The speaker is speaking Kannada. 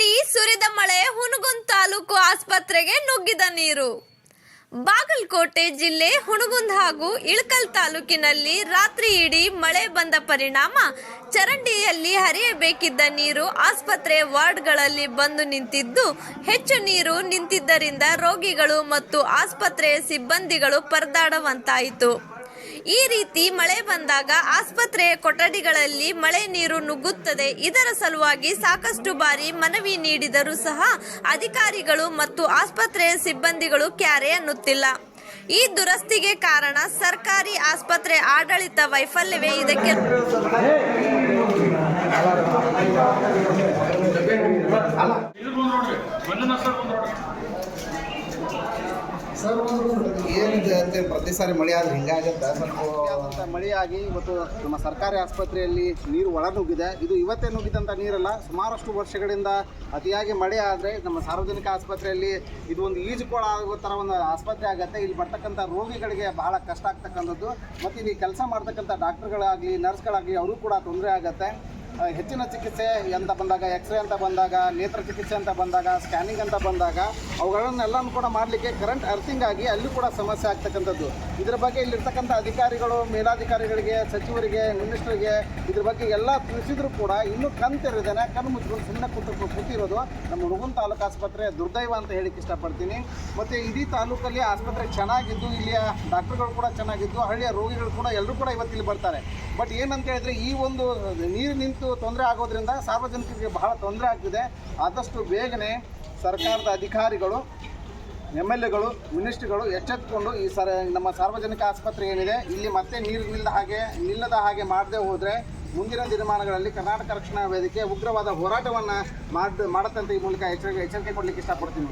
ಇಡೀ ಸುರಿದ ಮಳೆ ಹುಣಗುಂದ್ ತಾಲೂಕು ಆಸ್ಪತ್ರೆಗೆ ನುಗ್ಗಿದ ನೀರು. ಬಾಗಲಕೋಟೆ ಜಿಲ್ಲೆ ಹುಣಗುಂದ್ ಹಾಗೂ ಇಳಕಲ್ ತಾಲೂಕಿನಲ್ಲಿ ರಾತ್ರಿ ಇಡೀ ಮಳೆ ಬಂದ ಪರಿಣಾಮ ಚರಂಡಿಯಲ್ಲಿ ಹರಿಯಬೇಕಿದ್ದ ನೀರು ಆಸ್ಪತ್ರೆ ವಾರ್ಡ್ಗಳಲ್ಲಿ ಬಂದು ನಿಂತಿದ್ದು, ಹೆಚ್ಚು ನೀರು ನಿಂತಿದ್ದರಿಂದ ರೋಗಿಗಳು ಮತ್ತು ಆಸ್ಪತ್ರೆಯ ಸಿಬ್ಬಂದಿಗಳು ಪರದಾಡುವಂತಾಯಿತು. ಈ ರೀತಿ ಮಳೆ ಬಂದಾಗ ಆಸ್ಪತ್ರೆಯ ಕೊಠಡಿಗಳಲ್ಲಿ ಮಳೆ ನೀರು ನುಗ್ಗುತ್ತದೆ. ಇದರ ಸಲುವಾಗಿ ಸಾಕಷ್ಟು ಬಾರಿ ಮನವಿ ನೀಡಿದರೂ ಸಹ ಅಧಿಕಾರಿಗಳು ಮತ್ತು ಆಸ್ಪತ್ರೆಯ ಸಿಬ್ಬಂದಿಗಳು ಕ್ಯಾರೆ ಅನ್ನುತ್ತಿಲ್ಲ. ಈ ದುರಸ್ತಿಗೆ ಕಾರಣ ಸರ್ಕಾರಿ ಆಸ್ಪತ್ರೆ ಆಡಳಿತ ವೈಫಲ್ಯವೇ ಇದಕ್ಕೆ. ಇದು ಬಂದ್ ನೋಡ್ರಿ ಮಂಜುನಾಥ್ ಸರ್ ಬಂದ್ ನೋಡ್ರಿ ಏನಿದೆ ಪ್ರತಿ ಸಾರಿ ಮಳೆ ಆದ್ರೆ ಹಿಂಗಾಗುತ್ತೆ ಅಂತ ಮಳೆಯಾಗಿ ಇವತ್ತು ನಮ್ಮ ಸರ್ಕಾರಿ ಆಸ್ಪತ್ರೆಯಲ್ಲಿ ನೀರು ಒಳ ನುಗ್ಗಿದೆ ಇದು ಇವತ್ತೇ ನುಗ್ಗಿದಂಥ ನೀರಲ್ಲ, ಸುಮಾರಷ್ಟು ವರ್ಷಗಳಿಂದ ಅತಿಯಾಗಿ ಮಳೆ ಆದರೆ ನಮ್ಮ ಸಾರ್ವಜನಿಕ ಆಸ್ಪತ್ರೆಯಲ್ಲಿ ಇದು ಒಂದು ಈಜುಕೊಳ ಆಗೋ ಥರ ಒಂದು ಆಸ್ಪತ್ರೆ ಆಗುತ್ತೆ. ಇಲ್ಲಿ ಬರ್ತಕ್ಕಂಥ ರೋಗಿಗಳಿಗೆ ಬಹಳ ಕಷ್ಟ ಆಗ್ತಕ್ಕಂಥದ್ದು. ಮತ್ತು ಇಲ್ಲಿ ಕೆಲಸ ಮಾಡ್ತಕ್ಕಂಥ ಡಾಕ್ಟರ್ಗಳಾಗಲಿ, ನರ್ಸ್ಗಳಾಗಲಿ ಅವರು ಕೂಡ ತೊಂದರೆ ಆಗುತ್ತೆ. ಹೆಚ್ಚಿನ ಚಿಕಿತ್ಸೆ ಅಂತ ಬಂದಾಗ ಎಕ್ಸ್ರೇ ಅಂತ ಬಂದಾಗ, ನೇತ್ರ ಚಿಕಿತ್ಸೆ ಅಂತ ಬಂದಾಗ ಸ್ಕ್ಯಾನಿಂಗ್ ಅಂತ ಬಂದಾಗ, ಅವುಗಳನ್ನೆಲ್ಲನೂ ಕೂಡ ಮಾಡಲಿಕ್ಕೆ ಕರೆಂಟ್ ಅರ್ಥಿಂಗ್ ಆಗಿ ಅಲ್ಲಿ ಕೂಡ ಸಮಸ್ಯೆ ಆಗ್ತಕ್ಕಂಥದ್ದು. ಇದರ ಬಗ್ಗೆ ಇಲ್ಲಿರ್ತಕ್ಕಂಥ ಅಧಿಕಾರಿಗಳು, ಮೇಲಾಧಿಕಾರಿಗಳಿಗೆ, ಸಚಿವರಿಗೆ ಮಿನಿಸ್ಟರ್ಗೆ ಇದ್ರ ಬಗ್ಗೆ ಎಲ್ಲ ತಿಳಿಸಿದ್ರು ಕೂಡ ಇನ್ನೂ ಕಣ್ ತೆರೆದೇನೆ ಕಣ್ಣು ಮುಚ್ಕೊಂಡು ಸುಮ್ಮನೆ ಕೂತು ಕೂತಿರೋದು ನಮ್ಮ ಹುಡುಗನ ತಾಲೂಕು ಆಸ್ಪತ್ರೆ ದುರ್ದೈವ ಅಂತ ಹೇಳಿಕ್ಕೆ ಇಷ್ಟಪಡ್ತೀನಿ. ಮತ್ತು ಇಡೀ ತಾಲೂಕಲ್ಲಿ ಆಸ್ಪತ್ರೆ ಚೆನ್ನಾಗಿದ್ದು, ಇಲ್ಲಿಯ ಡಾಕ್ಟರ್ಗಳು ಕೂಡ ಚೆನ್ನಾಗಿದ್ದು, ಹಳ್ಳಿಯ ರೋಗಿಗಳು ಕೂಡ ಎಲ್ಲರೂ ಕೂಡ ಇವತ್ತು ಇಲ್ಲಿ ಬರ್ತಾರೆ. ಬಟ್ ಏನಂತ ಹೇಳಿದ್ರೆ ಈ ಒಂದು ನೀರು ನಿಂತು ತೊಂದರೆ ಆಗೋದ್ರಿಂದ ಸಾರ್ವಜನಿಕರಿಗೆ ಬಹಳ ತೊಂದರೆ ಆಗ್ತಿದೆ. ಆದಷ್ಟು ಬೇಗನೆ ಸರ್ಕಾರದ ಅಧಿಕಾರಿಗಳು ಎಂ ಎಲ್ ಎಗಳು, ಮಿನಿಸ್ಟ್ರಿಗಳು ಎಚ್ಚೆತ್ತುಕೊಂಡು ಈ ಸರ, ನಮ್ಮ ಸಾರ್ವಜನಿಕ ಆಸ್ಪತ್ರೆ ಏನಿದೆ, ಇಲ್ಲಿ ಮತ್ತೆ ನೀರು ನಿಲ್ಲದ ಹಾಗೆ ನಿಲ್ಲದ ಹಾಗೆ ಮಾಡದೆ ಹೋದರೆ ಮುಂದಿನ ದಿನಮಾನಗಳಲ್ಲಿ ಕರ್ನಾಟಕ ರಕ್ಷಣಾ ವೇದಿಕೆ ಉಗ್ರವಾದ ಹೋರಾಟವನ್ನು ಮಾಡ, ಮಾಡುತ್ತಂತ ಈ ಮೂಲಕ ಎಚ್ಚರಿಕೆ ಎಚ್ಚರಿಕೆ ಕೊಡಲಿಕ್ಕೆ ಇಷ್ಟಪಡ್ತೀನಿ.